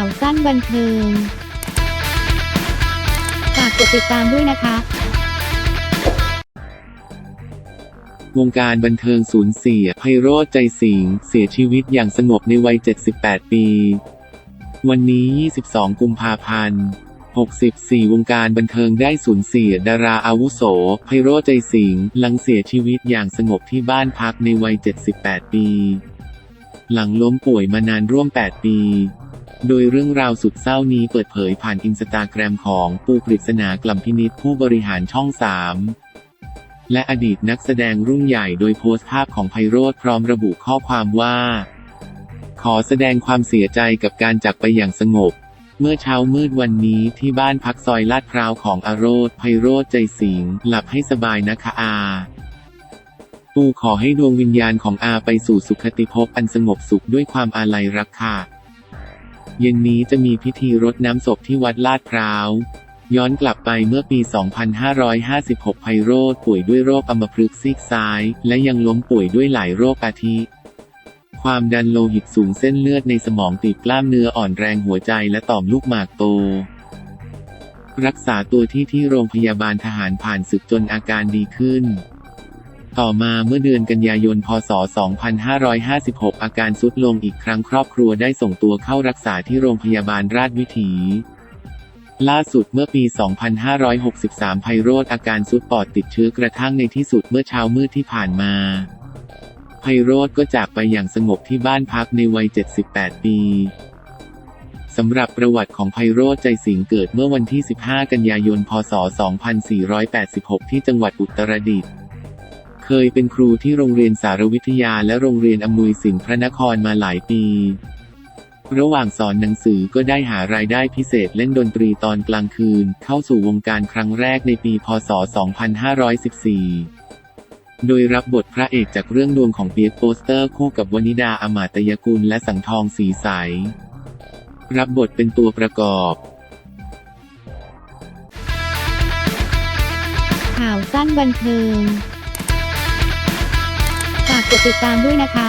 าวสั้นบันเทิง ฝากกดติดตามด้วยนะคะ วงการบันเทิงสูญเสียไพโรจน์ใจสิงห์เสียชีวิตอย่างสงบในวัย 78 ปี วันนี้ 22 กุมภาพันธ์ 64 วงการบันเทิงได้สูญเสียดาราอาวุโสไพโรจน์ใจสิงห์หลังเสียชีวิตอย่างสงบที่บ้านพักในวัย 78 ปี หลังล้มป่วยมานานร่วม 8 ปี โดยเรื่องราวสุดเศร้านี้เปิดเผยผ่านอินสตาแกรมของปูกฤษณากลัมพินิษผู้บริหารช่อง3และอดีตนักแสดงรุ่นใหญ่โดยโพสต์ภาพของไพโรธพร้อมระบุข้อความว่า ขอแสดงความเสียใจกับการจากไปอย่างสงบ เมื่อเช้ามืดวันนี้ที่บ้านพักซอยลาดพร้าวของอโรธไพโรธใจสิงห์หลับให้สบายนะคะอาปูขอให้ดวงวิญญาณของอาไปสู่สุคติภพอันสงบสุขด้วยความอาลัยรักค่ะ เย็นนี้จะมีพิธีรดน้ำศพที่วัดลาดพร้าว ย้อนกลับไปเมื่อปี 2556 ไพโรธป่วยด้วยโรคอัมพฤกษ์ซีกซ้าย และยังล้มป่วยด้วยหลายโรคอาทิ ความดันโลหิตสูงเส้นเลือดในสมองตีบกล้ามเนื้ออ่อนแรงหัวใจและต่อมลูกหมากโต รักษาตัวที่ที่โรงพยาบาลทหารผ่านศึกจนอาการดีขึ้น ต่อมาเมื่อเดือนกันยายน พศ 2556 อาการทรุดลงอีกครั้งครอบครัวได้ส่งตัวเข้ารักษาที่โรงพยาบาลราชวิถี ล่าสุดเมื่อปี 2563 ไพโรธอาการซุดปอดติดเชื้อกระทั่งในที่สุดเมื่อเช้ามืดที่ผ่านมา ไพโรธก็จากไปอย่างสงบที่บ้านพักในวัย 78 ปีสำหรับประวัติของไพโรธใจสิงเกิดเมื่อวันที่ 15 กันยายน พศ 2486 ที่จังหวัดอุตรดิตถ์ เคยเป็นครูที่โรงเรียนสารวิทยาและโรงเรียนอำนวยสินพระนครมาหลายปี ระหว่างสอนหนังสือก็ได้หารายได้พิเศษเล่นดนตรีตอนกลางคืน เข้าสู่วงการครั้งแรกในปี พศ 2514 โดยรับบทพระเอกจากเรื่องดวงของเปียกโปสเตอร์คู่กับวนิดาอมาตยกุลและสังทองสีใส รับบทเป็นตัวประกอบข่าวสั้นบันเทิง กดติดตามด้วยนะคะ